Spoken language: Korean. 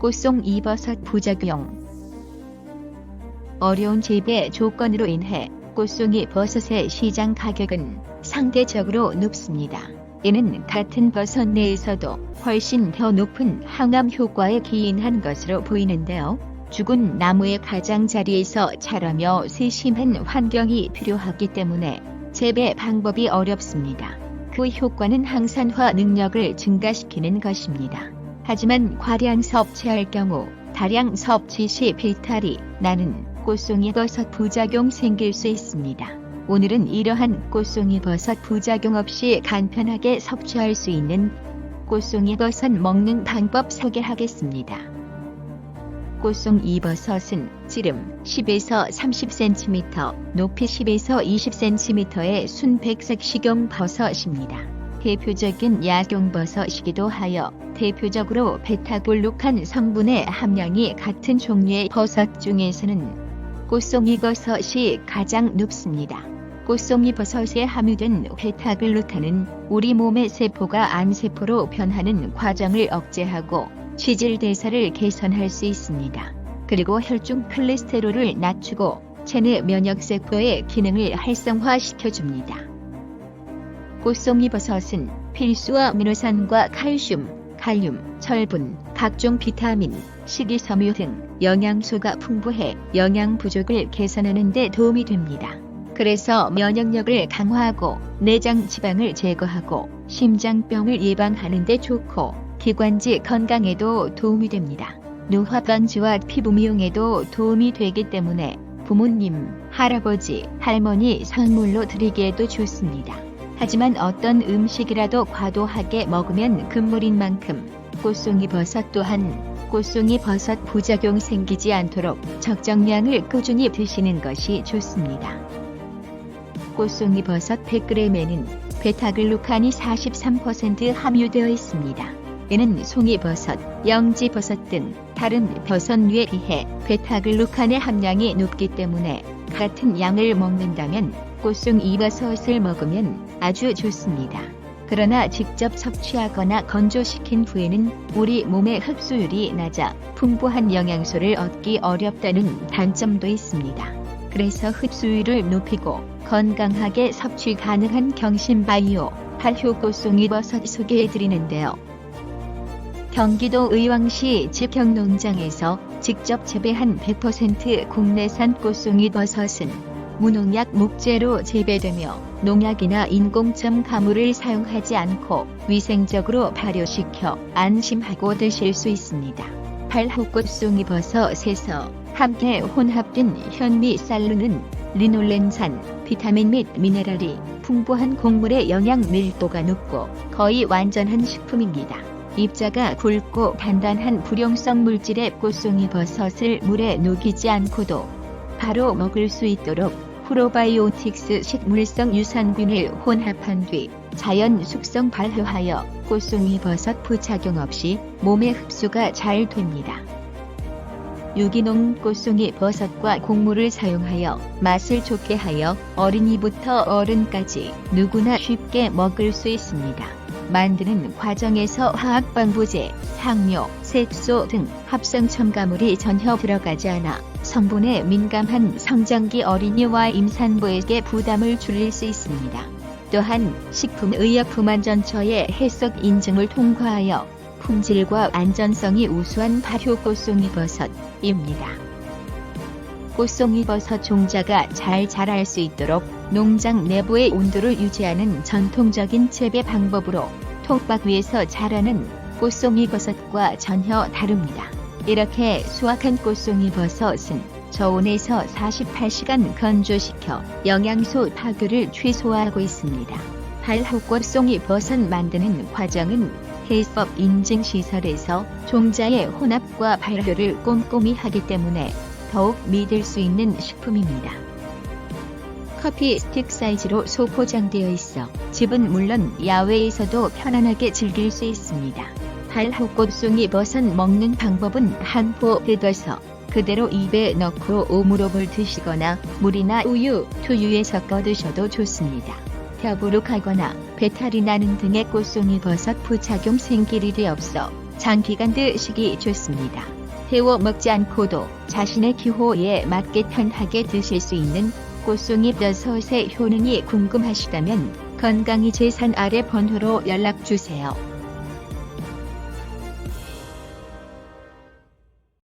꽃송 이버섯 부작용 어려운 재배 조건으로 인해 꽃송이 버섯의 시장 가격은 상대적으로 높습니다. 이는 같은 버섯 내에서도 훨씬 더 높은 항암 효과에 기인한 것으로 보이는데요. 죽은 나무의 가장자리에서 자라며 세심한 환경이 필요하기 때문에 재배 방법이 어렵습니다. 그 효과는 항산화 능력을 증가시키는 것입니다. 하지만 과량 섭취할 경우 다량 섭취 시 배탈이 나는 꽃송이 버섯 부작용 생길 수 있습니다. 오늘은 이러한 꽃송이 버섯 부작용 없이 간편하게 섭취할 수 있는 꽃송이 버섯 먹는 방법 소개하겠습니다. 꽃송이 버섯은 지름 10에서 30cm, 높이 10에서 20cm의 순백색 식용 버섯입니다. 대표적인 약용버섯이기도 하여 대표적으로 베타글루칸 성분의 함량이 같은 종류의 버섯 중에서는 꽃송이 버섯이 가장 높습니다. 꽃송이 버섯에 함유된 베타글루탄은 우리 몸의 세포가 암세포로 변하는 과정을 억제하고 치질 대사를 개선할 수 있습니다. 그리고 혈중 콜레스테롤을 낮추고 체내 면역 세포의 기능을 활성화시켜 줍니다. 꽃송이 버섯은 필수 아미노산과 칼슘, 칼륨, 철분, 각종 비타민, 식이섬유 등 영양소가 풍부해 영양 부족을 개선하는 데 도움이 됩니다. 그래서 면역력을 강화하고 내장 지방을 제거하고 심장병을 예방하는 데 좋고 기관지 건강에도 도움이 됩니다. 노화 방지와 피부 미용에도 도움이 되기 때문에 부모님, 할아버지, 할머니 선물로 드리기에도 좋습니다. 하지만 어떤 음식이라도 과도하게 먹으면 금물인 만큼 꽃송이 버섯 또한 꽃송이 버섯 부작용 생기지 않도록 적정량을 꾸준히 드시는 것이 좋습니다. 꽃송이 버섯 100g에는 베타글루칸이 43% 함유되어 있습니다. 이는 송이버섯, 영지버섯 등 다른 버섯류에 비해 베타글루칸의 함량이 높기 때문에 같은 양을 먹는다면 꽃송이버섯을 먹으면 아주 좋습니다. 그러나 직접 섭취하거나 건조시킨 후에는 우리 몸의 흡수율이 낮아 풍부한 영양소를 얻기 어렵다는 단점도 있습니다. 그래서 흡수율을 높이고 건강하게 섭취 가능한 경신바이오 발효 꽃송이버섯 소개해드리는데요. 경기도 의왕시 직영농장에서 직접 재배한 100% 국내산 꽃송이 버섯은 무농약 목재로 재배되며 농약이나 인공점 가물을 사용하지 않고 위생적으로 발효시켜 안심하고 드실 수 있습니다. 발호꽃송이 버섯에서 함께 혼합된 현미 쌀루는 리놀렌산, 비타민 및 미네랄이 풍부한 곡물의 영양 밀도가 높고 거의 완전한 식품입니다. 입자가 굵고 단단한 불용성 물질의 꽃송이 버섯을 물에 녹이지 않고도 바로 먹을 수 있도록 프로바이오틱스 식물성 유산균을 혼합한 뒤 자연 숙성 발효하여 꽃송이 버섯 부작용 없이 몸에 흡수가 잘 됩니다. 유기농 꽃송이 버섯과 곡물을 사용하여 맛을 좋게 하여 어린이부터 어른까지 누구나 쉽게 먹을 수 있습니다. 만드는 과정에서 화학방부제, 향료, 색소 등 합성 첨가물이 전혀 들어가지 않아 성분에 민감한 성장기 어린이와 임산부에게 부담을 줄일 수 있습니다. 또한 식품의약품안전처의 해석 인증을 통과하여 품질과 안전성이 우수한 발효 꽃송이 버섯입니다. 꽃송이 버섯 종자가 잘 자랄 수 있도록 농장 내부의 온도를 유지하는 전통적인 재배 방법으로 톱밥 위에서 자라는 꽃송이 버섯과 전혀 다릅니다. 이렇게 수확한 꽃송이 버섯은 저온에서 48시간 건조시켜 영양소 파괴를 최소화하고 있습니다. 발호꽃송이 버섯 만드는 과정은 해썹 인증 시설에서 종자의 혼합과 발효를 꼼꼼히 하기 때문에 더욱 믿을 수 있는 식품입니다. 커피 스틱 사이즈로 소포장되어 있어 집은 물론 야외에서도 편안하게 즐길 수 있습니다. 발호꽃송이 버섯 먹는 방법은 한 포 뜯어서 그대로 입에 넣고 오므로물 드시거나 물이나 우유, 두유에 섞어 드셔도 좋습니다. 더부룩하거나 배탈이 나는 등의 꽃송이 버섯 부작용 생길 일이 없어 장기간 드시기 좋습니다. 데워 먹지 않고도 자신의 기호에 맞게 편하게 드실 수 있는 꽃송이 버섯의 효능이 궁금하시다면 건강이 재산 아래 번호로 연락 주세요.